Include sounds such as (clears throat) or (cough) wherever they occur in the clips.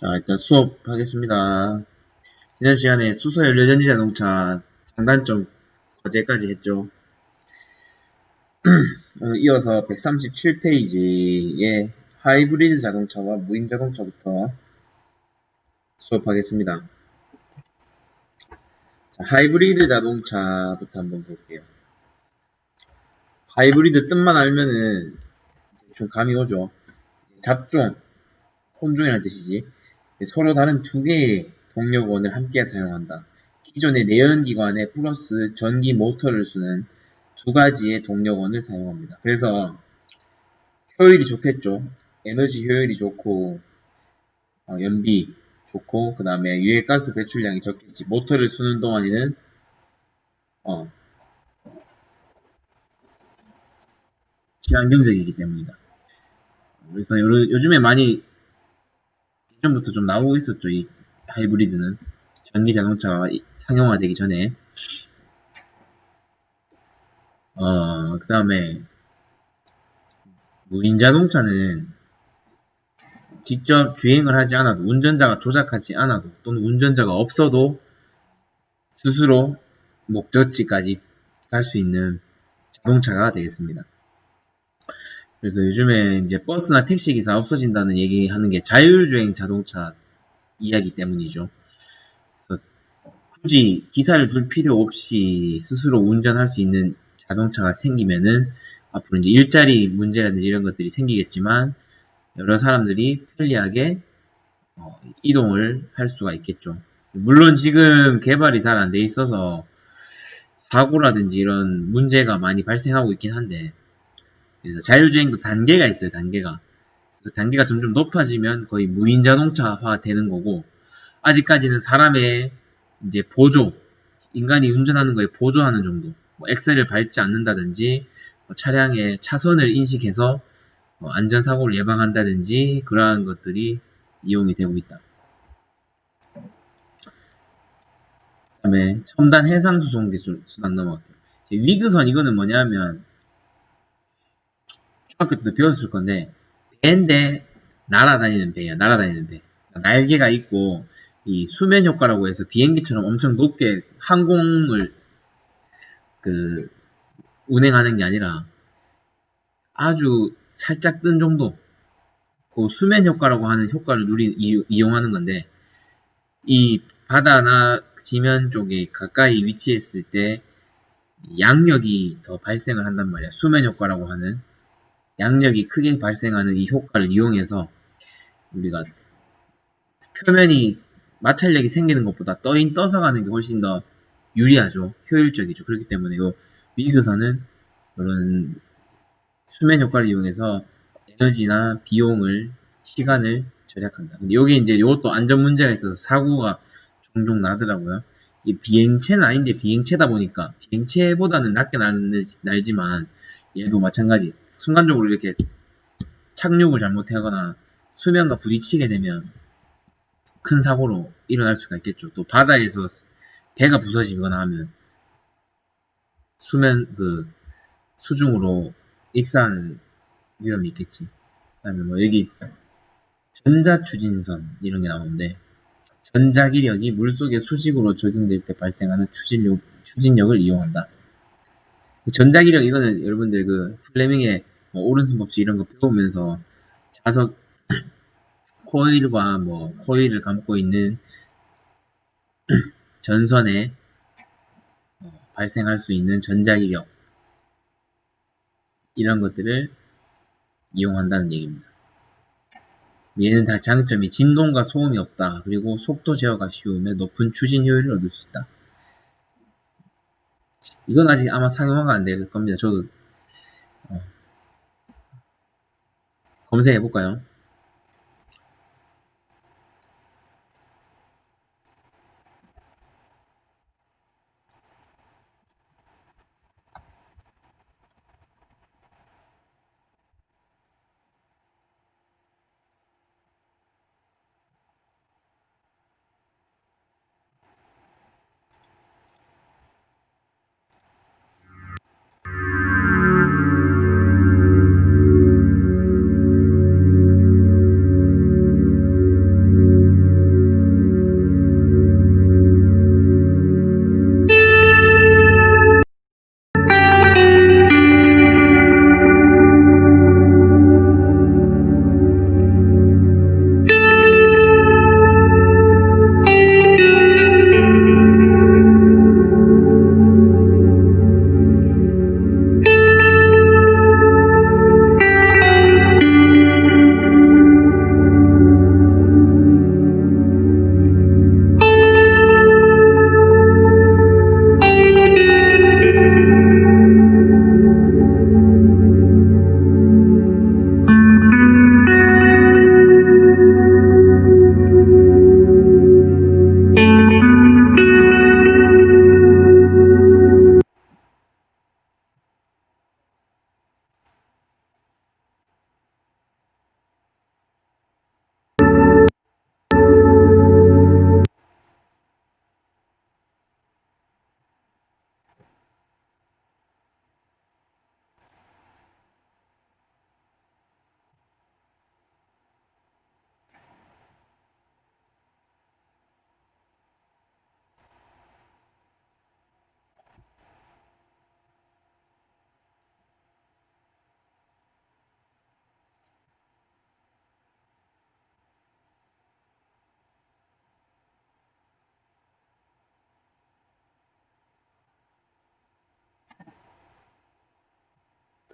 자, 일단 수업하겠습니다. 지난 시간에 수소 연료전지 자동차 장단점 과제까지 했죠. (clears throat) 어, 이어서 137페이지의 하이브리드 자동차와 무인 자동차부터 수업하겠습니다. 자, 하이브리드 자동차부터 한번 볼게요. 하이브리드 뜻만 알면은 좀 감이 오죠. 잡종, 혼종이라는 뜻이지. 서로 다른 두 개의 동력원을 함께 사용한다. 기존의 내연기관에 플러스 전기 모터를 쓰는 두 가지의 동력원을 사용합니다. 그래서 효율이 좋겠죠. 에너지 효율이 좋고 어, 연비 좋고 그 다음에 유해가스 배출량이 적겠지. 모터를 쓰는 동안에는 어, 친환경적이기 때문이다. 그래서 요, 요즘에 많이 이전부터 좀 나오고 있었죠. 이 하이브리드는 전기 자동차가 상용화되기 전에 어, 그 다음에 무인 자동차는 직접 주행을 하지 않아도 운전자가 조작하지 않아도 또는 운전자가 없어도 스스로 목적지까지 갈 수 있는 자동차가 되겠습니다. 그래서 요즘에 이제 버스나 택시 기사 없어진다는 얘기하는 게 자율주행 자동차 이야기 때문이죠. 그래서 굳이 기사를 둘 필요 없이 스스로 운전할 수 있는 자동차가 생기면은 앞으로 이제 일자리 문제라든지 이런 것들이 생기겠지만 여러 사람들이 편리하게 어, 이동을 할 수가 있겠죠. 물론 지금 개발이 잘 안 돼 있어서 사고라든지 이런 문제가 많이 발생하고 있긴 한데 그래서 자율주행도 단계가 있어요, 단계가. 그 단계가 점점 높아지면 거의 무인 자동차화 되는 거고, 아직까지는 사람의 이제 보조, 인간이 운전하는 거에 보조하는 정도, 뭐 엑셀을 밟지 않는다든지, 뭐 차량의 차선을 인식해서 뭐 안전사고를 예방한다든지, 그러한 것들이 이용이 되고 있다. 그 다음에 첨단 해상수송 기술 수단 넘어갈게요. 위그선 이거는 뭐냐면 학교 때도 배웠을 건데 배인데 날아다니는 배야 날아다니는 배. 날개가 있고 이 수면 효과라고 해서 비행기처럼 엄청 높게 항공을 그 운행하는 게 아니라 아주 살짝 뜬 정도 그 수면 효과라고 하는 효과를 누리 이용하는 건데 이 바다나 지면 쪽에 가까이 위치했을 때 양력이 더 발생을 한단 말이야. 수면 효과라고 하는 양력이 크게 발생하는 이 효과를 이용해서 우리가 표면이 마찰력이 생기는 것보다 떠인 떠서 가는 게 훨씬 더 유리하죠. 효율적이죠. 그렇기 때문에 이 미그선은 이런 수면 효과를 이용해서 에너지나 비용을 시간을 절약한다. 근데 여기 이제 이것도 안전 문제가 있어서 사고가 종종 나더라고요. 이 비행체는 아닌데 비행체다 보니까 비행체보다는 낮게 날지만 얘도 마찬가지. 순간적으로 이렇게 착륙을 잘못하거나 수면과 부딪히게 되면 큰 사고로 일어날 수가 있겠죠. 또 바다에서 배가 부서지거나 하면 수면 그 수중으로 익사하는 위험이 있겠지. 그다음에 뭐 여기 전자 추진선 이런 게 나오는데 전자기력이 물속의 수직으로 적용될 때 발생하는 추진력 추진력을 이용한다. 전자기력 이거는 여러분들 그 플레밍의 뭐 오른손 법칙 이런 거 배우면서 자석 (clears throat) 코일과 뭐 코일을 감고 있는 (clears throat) 전선에 어, 발생할 수 있는 전자기력 이런 것들을 이용한다는 얘기입니다. 얘는 다 장점이 진동과 소음이 없다. 그리고 속도 제어가 쉬우며 높은 추진 효율을 얻을 수 있다. 이건 아직 아마 상용화가 안 될 겁니다. 저도 어. 검색해 볼까요?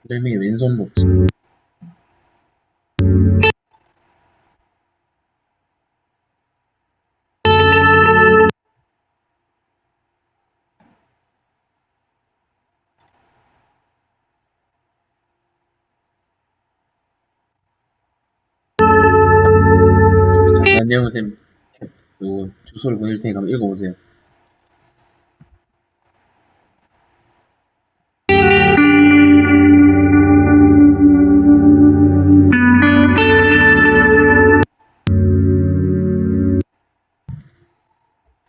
램의 왼손 복지. 자세한 내용은 쌤, 요 주소를 테니까 한번 읽어보세요.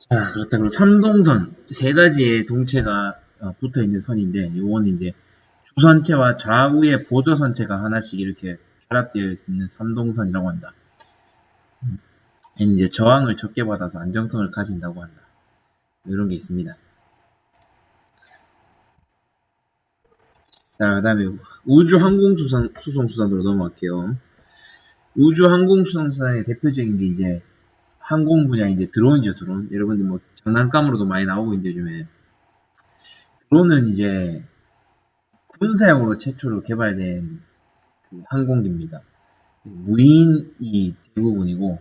자, 그렇다면 삼동선 세 가지의 동체가 어, 붙어 있는 선인데, 이거는 이제 주선체와 좌우의 보조선체가 하나씩 이렇게 결합되어 있는 삼동선이라고 한다. 이제 저항을 적게 받아서 안정성을 가진다고 한다. 이런 게 있습니다. 자, 그 다음에 우주 항공 수송, 수송 수단으로 넘어갈게요. 우주 항공 수송 수단의 대표적인 게 이제 항공 분야 이제 드론이죠, 드론. 여러분들 뭐 장난감으로도 많이 나오고 있는데 요즘에 드론은 이제 군사용으로 최초로 개발된 그 항공기입니다. 무인이 대부분이고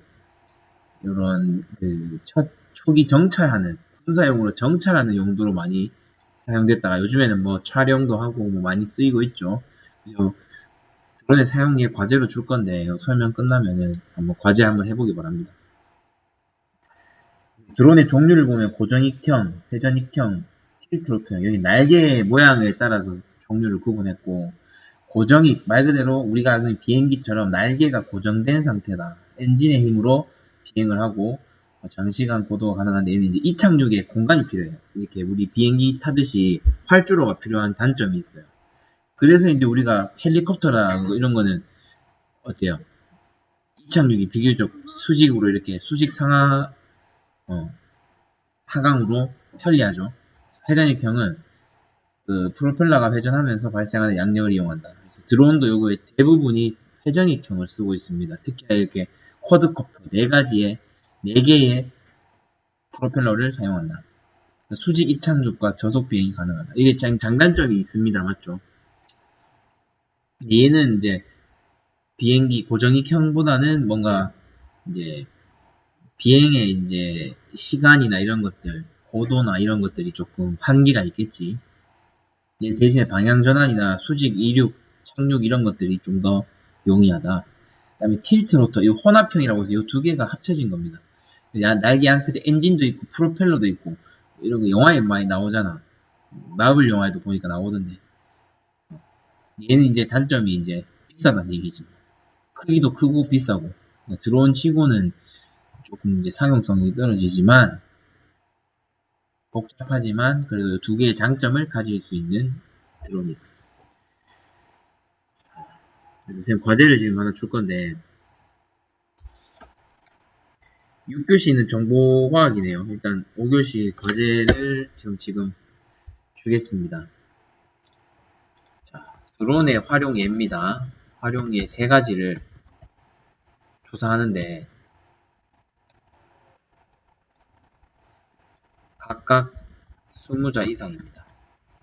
이런 그 첫, 초기 정찰하는 군사용으로 정찰하는 용도로 많이 사용됐다가 요즘에는 뭐 촬영도 하고 뭐 많이 쓰이고 있죠. 그래서 드론의 사용에 과제로 줄 건데 설명 끝나면은 한번 과제 한번 해보기 바랍니다. 드론의 종류를 보면 고정익형, 회전익형, 틸트로트형 여기 날개 모양에 따라서 종류를 구분했고 고정익 말 그대로 우리가 아는 비행기처럼 날개가 고정된 상태다. 엔진의 힘으로 비행을 하고 장시간 고도가 가능한데 얘는 이제 이착륙에 공간이 필요해요. 이렇게 우리 비행기 타듯이 활주로가 필요한 단점이 있어요. 그래서 이제 우리가 헬리콥터나 이런 거는 어때요? 이착륙이 비교적 수직으로 이렇게 수직 상하 어, 하강으로 편리하죠. 회전익형은 그 프로펠러가 회전하면서 발생하는 양력을 이용한다. 그래서 드론도 요거의 대부분이 회전익형을 쓰고 있습니다. 특히 이렇게 쿼드코프터 네 가지의 네 개의 프로펠러를 사용한다. 수직 이착륙과 저속 비행이 가능하다. 이게 장, 장단점이 있습니다. 맞죠? 얘는 이제 비행기 고정익형보다는 뭔가 이제 비행의 이제 시간이나 이런 것들, 고도나 이런 것들이 조금 한계가 있겠지. 대신에 방향 전환이나 수직, 이륙, 착륙 이런 것들이 좀 더 용이하다. 그다음에 틸트 로터, 이 혼합형이라고 해서 이 두 개가 합쳐진 겁니다. 날개 한 끝에 엔진도 있고 프로펠러도 있고 이런 거 영화에 많이 나오잖아. 마블 영화에도 보니까 나오던데. 얘는 이제 단점이 이제 비싸다는 얘기지. 크기도 크고 비싸고 그러니까 드론 치고는 조금 이제 상용성이 떨어지지만 복잡하지만 그래도 두 개의 장점을 가질 수 있는 드론이다. 그래서 선생님 과제를 지금 하나 줄 건데 6교시는 정보과학이네요. 일단 5교시 과제를 지금 지금 주겠습니다. 자, 드론의 활용 예입니다. 활용 예 세 가지를 조사하는데 각각 20자 이상입니다.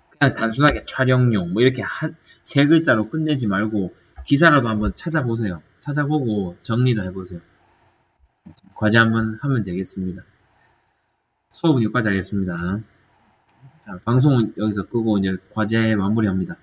그냥 단순하게 촬영용 뭐 이렇게 한 세 글자로 끝내지 말고 기사라도 한번 찾아보세요. 찾아보고 정리를 해보세요. 과제 한번 하면 되겠습니다. 수업은 여기까지 하겠습니다. 자, 방송은 여기서 끄고 이제 과제 마무리합니다.